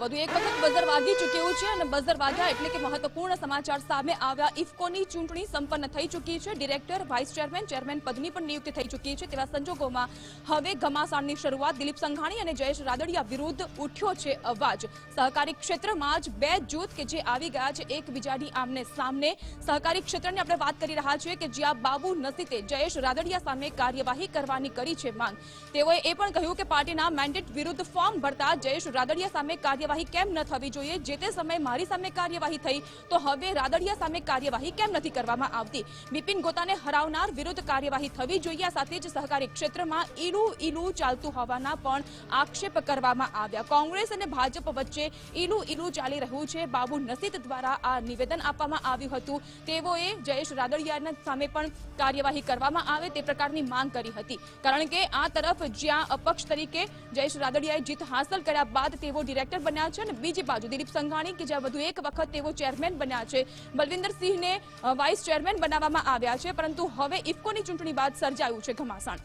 વધુ એક વખત બઝર વાગી ચૂક્યું છે અને બઝર વાગ્યા એટલે કે મહત્વપૂર્ણ સમાચાર સામે આવ્યા. ઇફકોની ચૂંટણી સંપન્ન થઈ ચૂકી છે. ડિરેક્ટર, વાઇસ ચેરમેન ચેરમેન પદની પણ નિયુક્તિ થઈ ચૂકી છે તેવા સંજોગોમાં હવે ઘમાસાણની શરૂઆત દિલીપ સંઘાણી અને જયેશ રાદડિયા વિરુદ્ધ ઉઠ્યો છે અવાજ. સહકારી ક્ષેત્રમાં જ બે જૂથ કે જે આવી ગયા છે એકબીજાની આમને સામને. સહકારી ક્ષેત્રની આપણે વાત કરી રહ્યા છીએ કે જ્યાં બાબુ નસીતે જયેશ રાદડિયા સામે કાર્યવાહી કરવાની કરી છે માંગ. તેઓએ એ પણ કહ્યું કે પાર્ટીના મેન્ડેટ વિરુદ્ધ ફોર્મ ભરતા જયેશ રાદડિયા સામે કાર્યવાહી કેમ ન થવી જોઈએ? જે તે સમયે મારી સામે કાર્યવાહી થઈ, તો હવે રાદડિયા સામે કાર્યવાહી કેમ નથી કરવામાં આવતી? બિપિન ગોતાને હરાવનાર વિરુદ્ધ કાર્યવાહી થવી જોઈએ સાથે જ સહકારી ક્ષેત્રમાં ઈલું ઈલું ચાલતું હોવાના પણ આક્ષેપ કરવામાં આવ્યા. કોંગ્રેસ અને ભાજપ વચ્ચે ઈલું ઈલું ચાલી રહ્યું છે. બાબુ નસીદ દ્વારા આ નિવેદન આપવામાં આવ્યું હતું. તેઓએ જયેશ રાદડિયાના સામે પણ કાર્યવાહી કરવામાં આવે તે પ્રકારની માંગ કરી હતી. કારણ કે આ તરફ જ્યાં અપક્ષ તરીકે જયેશ રાદડિયાએ જીત હાંસલ કર્યા બાદ તેઓ ડિરેક્ટર બન્યા છે અને બીજી બાજુ દિલીપ સંઘાણી કે જ્યાં વધુ એક વખત તેઓ ચેરમેન બન્યા છે. બલવિંદરસિંહને વાઇસ ચેરમેન બનાવવામાં આવ્યા છે પરંતુ હવે ઇફકોની ચૂંટણી બાદ સર્જાયું છે ઘમાસાણ.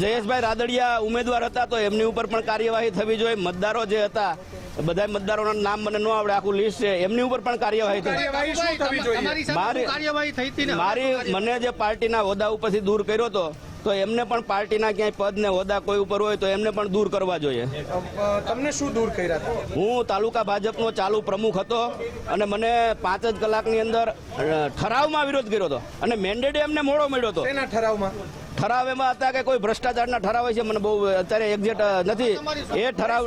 જયેશભાઈ રાદડિયા ઉમેદવાર હતા તો એમની ઉપર પણ કાર્યવાહી થવી જોઈએ. મતદારો જે હતા બધા મતદારોના નામ મને ન આવડે આખું લિસ્ટ છે. એમની ઉપર પણ કાર્યવાહી થઈ. મારી મને જે પાર્ટીના હોદ્દા ઉપરથી દૂર કર્યો હતો તો એમને પણ પાર્ટીના ક્યાંય પદ ને હોદ્દા કોઈ ઉપર હોય તો એમને પણ દૂર કરવા જોઈએ. તમને શું દૂર કર્યા હું તાલુકા ભાજપનો ચાલુ પ્રમુખ હતો અને મને પાંચ જ કલાકની અંદર ઠરાવમાં વિરોધ કર્યો હતો અને મેન્ડેટ એમને મોડો મળ્યો હતો. એના ઠરાવમાં? ઠરાવ એમાં હતા કે કોઈ ભ્રષ્ટાચારના ઠરાવ છે મને બહુ અત્યારે એક્ઝેક્ટ નથી. એ ઠરાવ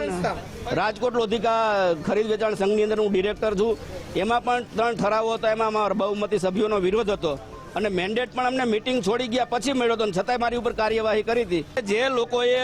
રાજકોટ લોધિકા ખરીદ વેચાણ સંઘની અંદર હું ડિરેક્ટર છું. એમાં પણ ત્રણ ઠરાવો હતા એમાં બહુમતી સભ્યોનો વિરોધ હતો. અને મેન્ડેટ પણ અમને મિટિંગ છોડી ગયા, પછી મળ્યો હતો છતાંય મારી ઉપર કાર્યવાહી કરી હતી. જે લોકોએ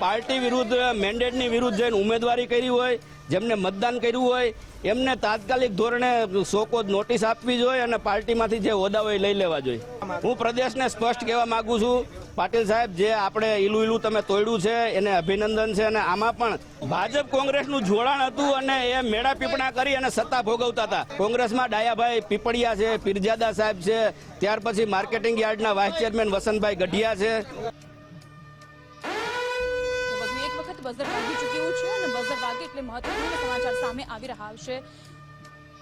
પાર્ટી વિરુદ્ધ મેન્ડેટની વિરુદ્ધ જઈને ઉમેદવારી કરી હોય જેમને મતદાન કર્યું હોય, એમને તાત્કાલિક ધોરણે શોકો નોટિસ આપવી જોઈએ અને પાર્ટીમાંથી જે હોદ્દા હોય લઈ લેવા જોઈએ. હું પ્રદેશને સ્પષ્ટ કહેવા માંગુ છું, પાટીલ સાહેબ, જે આપણે ઈલું ઈલું તમે તોડ્યું છે, એને અભિનંદન છે અને આમાં પણ ભાજપ કોંગ્રેસનું જોડાણ હતું અને એ મેળા પીપણા કરી અને સત્તા ભોગવતા હતા. કોંગ્રેસમાં ડાયાભાઈ પીપળિયા છે, પીરજાદા સાહેબ છે, ત્યાર પછી માર્કેટિંગ યાર્ડના વાઇસ ચેરમેન વસંતભાઈ ગઢિયા છે. બઝર વાગી ચૂક્યું છે અને બઝર વાગે એટલે મહત્વપૂર્ણ સમાચાર સામે આવી રહ્યા છે.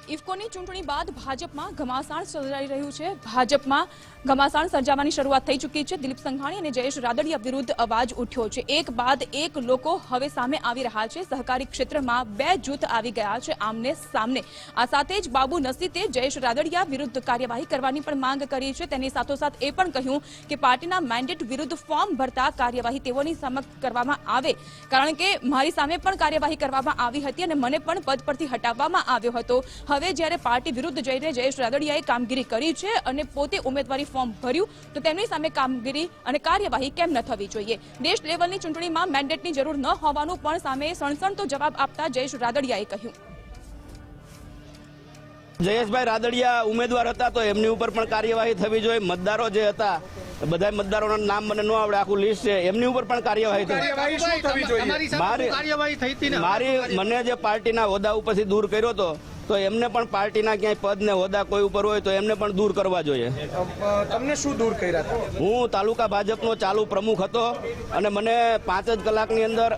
ઇફકોની ચૂંટણી બાદ ભાજપમાં ઘમાસાણ સર્જાઈ રહ્યું છે. ભાજપમાં ઘમાસાણ સર્જાવાની શરૂઆત થઈ ચૂકી છે. દિલીપ સંઘાણી અને જયેશ રાદડિયા વિરુદ્ધ અવાજ ઉઠ્યો છે. એક બાદ એક લોકો હવે સામે આવી રહ્યા છે. સહકારી ક્ષેત્રમાં બે જૂથ આવી ગયા છે, આમને સામને. આ સાથે જ બાબુ નસીતે જયેશ રાદડિયા વિરુદ્ધ કાર્યવાહી કરવાની પણ માંગ કરી છે. તેની સાથોસાથ એ પણ કહ્યું કે પાર્ટીના મેન્ડેટ વિરુદ્ધ ફોર્મ ભરતા કાર્યવાહી તેઓની સમક્ષ કરવામાં આવે. કારણ કે મારી સામે પણ કાર્યવાહી કરવામાં આવી હતી અને મને પણ પદ પરથી હટાવવામાં આવ્યો હતો. હવે જ્યારે પાર્ટી વિરુદ્ધ જઈને જયેશ રાદડિયાએ કામગીરી કરી છે અને પોતે ઉમેદવારી ફોર્મ ભર્યું તો તેમની સામે કામગીરી અને કાર્યવાહી કેમ ન થવી જોઈએ? દેશ લેવલની ચૂંટણીમાં મેન્ડેટની જરૂર ન હોવાનું પણ સામે સણસણતો જવાબ આપતા જયેશ રાદડિયાએ કહ્યું. જયેશભાઈ રાદડિયા ઉમેદવાર હતા તો એમની ઉપર પણ કાર્યવાહી થવી જોઈએ. મતદારો જે હતા બધા મતદારોના નામ મને ન આવડે આખું લિસ્ટ છે. એમની ઉપર પણ કાર્યવાહી થઈ. શું થવી જોઈએ? મારી મને જે પાર્ટીના હોદ્દા ઉપરથી દૂર કર્યો હતો તો એમને પણ પાર્ટીના ક્યાંય પદ ને હોદ્દા કોઈ ઉપર હોય તો એમને પણ દૂર કરવા જોઈએ. તમને શું દૂર કર્યા હતા? હું તાલુકા ભાજપનો ચાલુ પ્રમુખ હતો અને મને પાંચ જ કલાકની અંદર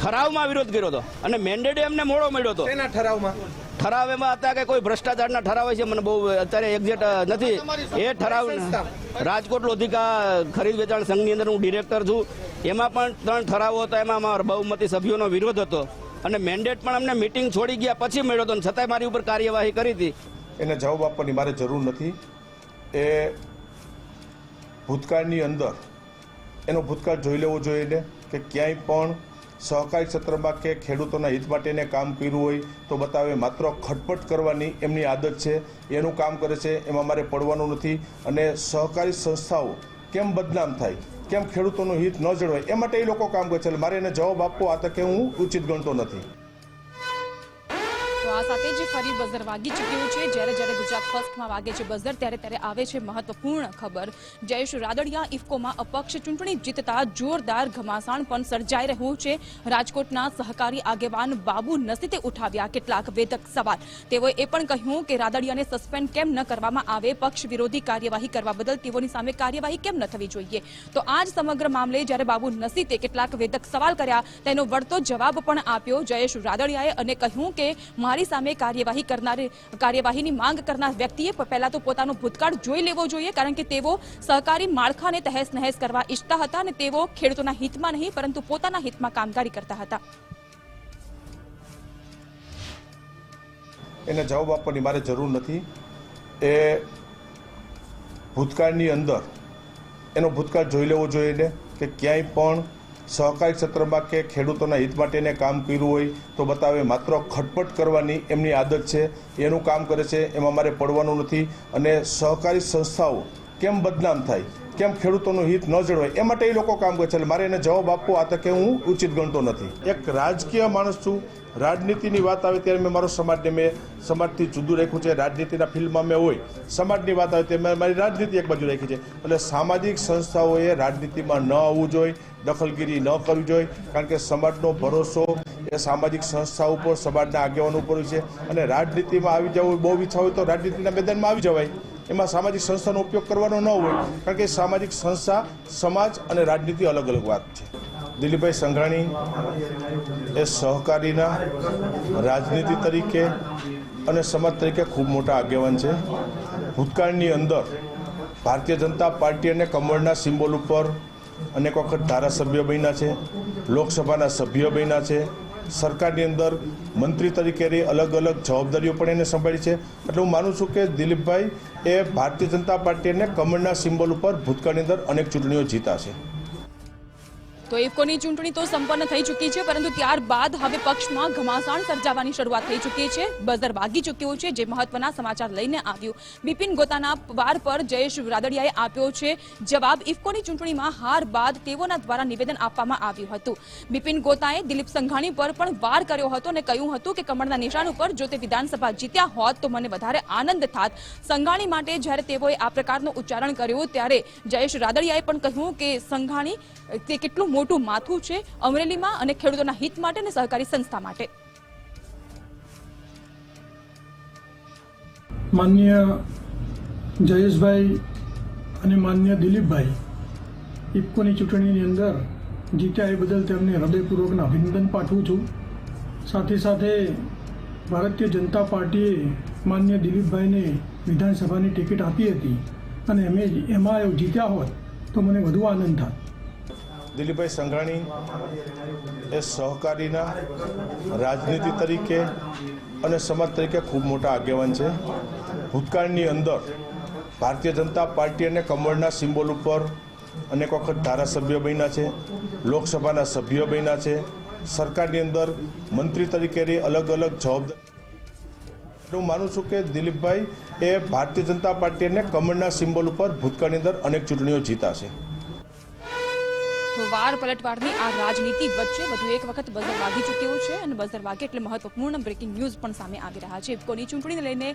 ઠરાવમાં વિરોધ કર્યો હતો અને મેન્ડેટ એમને મોડો મળ્યો હતો. એના ઠરાવમાં? ઠરાવ એમાં હતા કે કોઈ ભ્રષ્ટાચારના ઠરાવ છે? મને બહુ અત્યારે એક્ઝેક્ટ નથી. એ ઠરાવ રાજકોટ લોધિકા ખરીદ વેચાણ સંઘની અંદર હું ડિરેક્ટર છું. એમાં પણ ત્રણ ઠરાવો હતા. એમાં અમારા બહુમતી સભ્યોનો વિરોધ હતો. અને મેન્ડેટ પણ અમને મિટિંગ છોડી ગયા પછી મળ્યો હતો છતાંય મારી ઉપર કાર્યવાહી કરી હતી. એને જવાબ આપવાની મારે જરૂર નથી. એ ભૂતકાળની અંદર, એનો ભૂતકાળ જોઈ લેવો જોઈએ કે ક્યાંય પણ સહકારી ક્ષેત્રમાં કે ખેડૂતોના હિત માટે એને કામ કર્યું હોય તો બતાવે માત્ર ખટપટ કરવાની એમની આદત છે. એનું કામ કરે છે, એમાં મારે પડવાનું નથી. અને સહકારી સંસ્થાઓ કેમ બદનામ થાય? કેમ ખેડૂતોનું હિત ન જળવાય? એ માટે એ લોકો કામ કરે છે. મારે એને જવાબ આપવો આ તકે હું ઉચિત ગણતો નથી. આ સાથે જ ફરી બઝર વાગી ચૂક્યું છે. જ્યારે જ્યારે ગુજરાત ફર્સ્ટમાં વાગે છે બઝર ત્યારે ત્યારે આવે છે મહત્વપૂર્ણ ખબર. જયેશ રાદડિયા, ઇફકોમાં અપક્ષ ચૂંટણી જીતતા જોરદાર ઘમાસાણ પણ સર્જાઈ રહ્યું છે. રાજકોટના સહકારી આગેવાન બાબુ નસીતે ઉઠાવ્યા કેટલાક વેધક સવાલ. તેઓએ એ પણ કહ્યું કે રાદડિયાને સસ્પેન્ડ કેમ ન કરવામાં આવે, પક્ષ વિરોધી કાર્યવાહી કરવા બદલ તેઓની સામે કાર્યવાહી કેમ ન થવી જોઈએ? તો આ જ સમગ્ર મામલે જ્યારે બાબુ નસીતે કેટલાક વેધક સવાલ કર્યા, તેનો વળતો જવાબ પણ આપ્યો. જયેશ રાદડિયાએ અને કહ્યું કે મારી સામે કાર્યવાહી કરનાર કાર્યવાહીની માંગ કરનાર વ્યક્તિએ પહેલા તો પોતાનો ભૂતકાળ જોઈ લેવો જોઈએ, કારણ કે તેઓ સહકારી માળખાને તહેસ નહેસ કરવા ઈચ્છતા હતા અને તેઓ ખેડૂતોના હિતમાં નહીં, પરંતુ પોતાના હિતમાં કામગીરી કરતા એને જવાબ આપવાની મારે જરૂર નથી. એ ભૂતકાળની અંદર એનો ભૂતકાળ જોઈ લેવો જોઈએ કે ક્યાંય પણ સહકારી ક્ષેત્રમાં કે ખેડૂતોના હિત માટે એને કામ કર્યું હોય તો બતાવે માત્ર ખટપટ કરવાની એમની આદત છે. એનું કામ કરે છે, એમાં મારે પડવાનું નથી. અને સહકારી સંસ્થાઓ કેમ બદનામ થાય? કેમ ખેડૂતોનું હિત ન જળવાય? એ માટે એ લોકો કામ કરે છે. મારે એને જવાબ આપવો આ તકે હું ઉચિત ગણતો નથી. એક રાજકીય માણસ છું. રાજનીતિની વાત આવે ત્યારે મેં મારો સમાજને મેં સમાજથી જુદું રાખ્યું છે. રાજનીતિના ફિલ્ડમાં મેં હોય, સમાજની વાત આવે ત્યારે મેં મારી રાજનીતિ એક બાજુ રાખી છે. એટલે સામાજિક સંસ્થાઓએ રાજનીતિમાં ન આવવું જોઈએ, દખલગીરી ન કરવી જોઈએ, કારણ કે સમાજનો ભરોસો એ સામાજિક સંસ્થા ઉપર, સમાજના આગેવાનો ઉપર છે. અને રાજનીતિમાં આવી જવું, બહુ ઈચ્છા હોય તો રાજનીતિના મેદાનમાં આવી જવાય. એમાં સામાજિક સંસ્થાનો ઉપયોગ કરવાનો ન હોય, કારણ કે સામાજિક સંસ્થા, સમાજ અને રાજનીતિ અલગ અલગ વાત છે. દિલીપભાઈ સંઘાણી એ સહકારીના રાજનીતિ તરીકે અને સમાજ તરીકે ખૂબ મોટા આગેવાન છે. ભૂતકાળની અંદર ભારતીય જનતા પાર્ટી અને કમળના સિમ્બોલ ઉપર અનેક વખત ધારાસભ્ય બન્યા છે, લોકસભાના સભ્ય બન્યા છે સરકારની અંદર મંત્રી તરીકેની અલગ અલગ જવાબદારીઓ પણ એને સંભાળી છે. એટલે હું માનું છું કે દિલીપભાઈ એ ભારતીય જનતા પાર્ટી અને કમળના સિમ્બોલ ઉપર ભૂતકાળની અંદર અનેક ચૂંટણીઓ જીતા છે તો ઇફકોની ચૂંટણી તો સંપન્ન થઈ ચૂકી છે, પરંતુ ત્યારબાદ હવે પક્ષમાં ઘમાસાણ સર્જાવાની શરૂઆત થઈ ચૂકી છે. બઝર વાગી ચૂક્યું છે, જે મહત્વના સમાચાર લઈને આવ્યું. બિપિન ગોતાના વાર પર જયેશ રાદડિયાએ આપ્યો છે જવાબ, ઇફકોની ચૂંટણીમાં હાર બાદ તેઓના દ્વારા નિવેદન આપવામાં આવ્યું હતું. બિપિન ગોતાએ દિલીપ સંઘાણી પર પણ વાર કર્યો હતો અને કહ્યું હતું કે કમળના નિશાન ઉપર જો તે વિધાનસભા જીત્યા હોત તો મને વધારે આનંદ થાત. સંઘાણી માટે જ્યારે તેઓએ આ પ્રકારનું ઉચ્ચારણ કર્યું, ત્યારે જયેશ રાદડિયાએ પણ કહ્યું કે સંઘાણી, તે કેટલું મોટું માથું છે અમરેલીમાં અને ખેડૂતોના હિત માટે અને સહકારી સંસ્થા માટે. માન્ય જયેશભાઈ અને માન્ય દિલીપભાઈ, ઇફકોની ચૂંટણીની અંદર જીત્યા એ બદલ તેમને હૃદયપૂર્વકના અભિનંદન પાઠવું છું. સાથે સાથે ભારતીય જનતા પાર્ટીએ માન્ય દિલીપભાઈને વિધાનસભાની ટિકિટ આપી હતી અને અમે એમાં જીત્યા હોત તો મને વધુ આનંદ થાત. દિલીપભાઈ સંઘાણી એ સહકારીના રાજનીતિ તરીકે અને સમાજ તરીકે ખૂબ મોટા આગેવાન છે. ભૂતકાળની અંદર ભારતીય જનતા પાર્ટી અને કમળના સિમ્બોલ ઉપર અનેક વખત ધારાસભ્ય બન્યા છે, લોકસભાના સભ્ય બન્યા છે, સરકારની અંદર મંત્રી તરીકે રહી અલગ અલગ જવાબદારી હું માનું છું કે દિલીપભાઈ એ ભારતીય જનતા પાર્ટી અને કમળના સિમ્બોલ ઉપર ભૂતકાળની અંદર અનેક ચૂંટણીઓ જીતા છે. વાર પલટવારની આ રાજનીતિ વચ્ચે વધુ એક વખત બઝર વાગી ચૂક્યું છે અને બઝર વાગે એટલે મહત્વપૂર્ણ બ્રેકિંગ ન્યૂઝ પણ સામે આવી રહ્યા છે. ઇફકોની ચૂંટણીને લઈને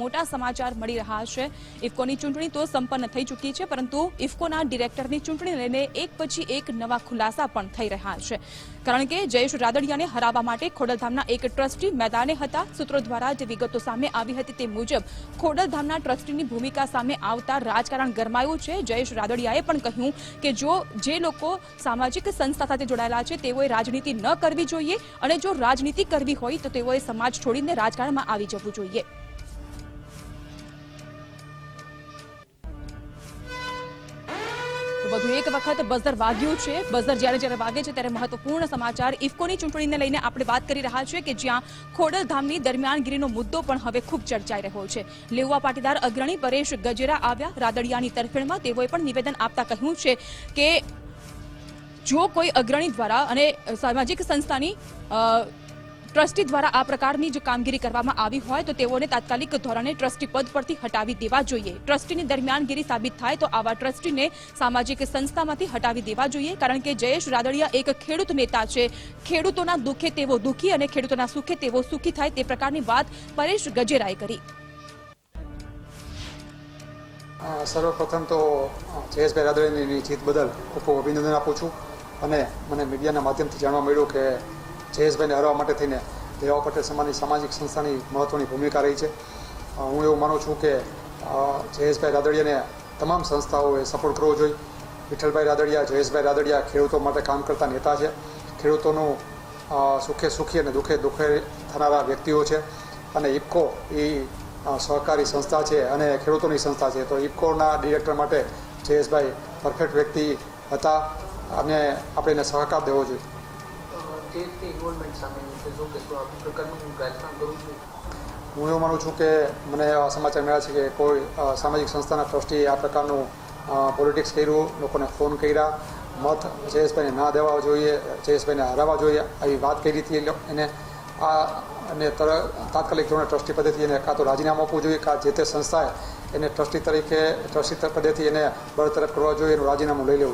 મોટા સમાચાર મળી રહ્યા છે. ઇફકોની ચૂંટણી તો સંપન્ન થઈ ચૂકી છે, પરંતુ ઇફકોના ડિરેક્ટરની ચૂંટણીને લઈને એક પછી એક નવા ખુલાસા પણ થઈ રહ્યા છે. કારણ કે જયેશ રાદડિયાને હરાવવા માટે ખોડલધામના એક ટ્રસ્ટી મેદાને હતા. સૂત્રો દ્વારા જે વિગતો સામે આવી હતી તે મુજબ, ખોડલધામના ટ્રસ્ટીની ભૂમિકા સામે આવતા રાજકારણ ગરમાયું છે. જયેશ રાદડિયાએ પણ કહ્યું કે જો જે લોકો સામાજિક સંસ્થા સાથે જોડાયેલા છે, તેઓએ રાજનીતિ ન કરવી જોઈએ અને જો રાજનીતિ કરવી હોય તો તેઓએ સમાજ છોડીને રાજકારણમાં આવી જવું જોઈએ. વધુ એક વખત બઝર વાગ્યું છે. બઝર જ્યારે જ્યારે વાગે છે ત્યારે મહત્વપૂર્ણ સમાચાર ઇફકોની ચૂંટણીને લઈને આપણે વાત કરી રહ્યા છીએ કે જ્યાં ખોડલધામની દરમિયાનગીરીનો મુદ્દો પણ હવે ખૂબ ચર્ચાઈ રહ્યો છે. લેઉવા પાટીદાર અગ્રણી પરેશ ગજેરા આવ્યા. રાદડિયાની તરફેણમાં તેઓએ પણ નિવેદન આપતા કહ્યું છે કે જો કોઈ અગ્રણી દ્વારા અને સામાજિક સંસ્થાની ટ્રસ્ટી દ્વારા આ પ્રકારની જો કામગીરી કરવામાં આવી હોય તો તેઓને તાત્કાલિક ધોરણે ટ્રસ્ટી પદ પરથી હટાવી દેવા જોઈએ. ટ્રસ્ટીની દરમિયાનગીરી સાબિત થાય તો આવા ટ્રસ્ટીને સામાજિક સંસ્થામાંથી હટાવી દેવા જોઈએ. કારણ કે જયેશ રાદડિયા એક ખેડૂત નેતા છે. ખેડૂતોના દુઃખે તેવો દુઃખી અને ખેડૂતોના સુખે તેવો સુખી થાય તે પ્રકારની વાત પરેશ ગજેરાએ કરી. સર્વપ્રથમ તો જયેશભાઈ રાદડિયાની જીત બદલ ખૂબ અભિનંદન આપું છું. અને મને મીડિયાના માધ્યમથી જાણવા મળ્યું કે જયેશભાઈને હરવા માટે થઈને દેવા પટેલ સમાજની સામાજિક સંસ્થાની મહત્ત્વની ભૂમિકા રહી છે. હું એવું માનું છું કે જયેશભાઈ રાદડિયાને તમામ સંસ્થાઓએ સપોર્ટ કરવો જોઈએ. વિઠ્ઠલભાઈ રાદડિયા, જયેશભાઈ રાદડિયા ખેડૂતો માટે કામ કરતા નેતા છે. ખેડૂતોનું સુખે સુખી અને દુઃખે દુઃખે થનારા વ્યક્તિઓ છે. અને ઇફકો એ સહકારી સંસ્થા છે અને ખેડૂતોની સંસ્થા છે. તો ઇફકોના ડિરેક્ટર માટે જયેશભાઈ પરફેક્ટ વ્યક્તિ હતા. અને આપણે એને સહકાર દેવો જોઈએ. હું છું. હું એવું માનું છું કે મને એવા સમાચાર મળ્યા છે કે કોઈ સામાજિક સંસ્થાના ટ્રસ્ટીએ આ પ્રકારનું પોલિટિક્સ કર્યું લોકોને ફોન કર્યા. મત જયેશભાઈને ના દેવા જોઈએ જયેશભાઈને હરાવવા જોઈએ. આવી વાત કરી હતી એને આ અને તર તાત્કાલિક ધોરણે ટ્રસ્ટી પદેથી એને કાં તો રાજીનામું આપવું જોઈએ કાં જે તે સંસ્થાએ એને ટ્રસ્ટી તરીકે ટ્રસ્ટી પદેથી એને બરતરફ કરવા જોઈએ એનું રાજીનામું લઈ લેવું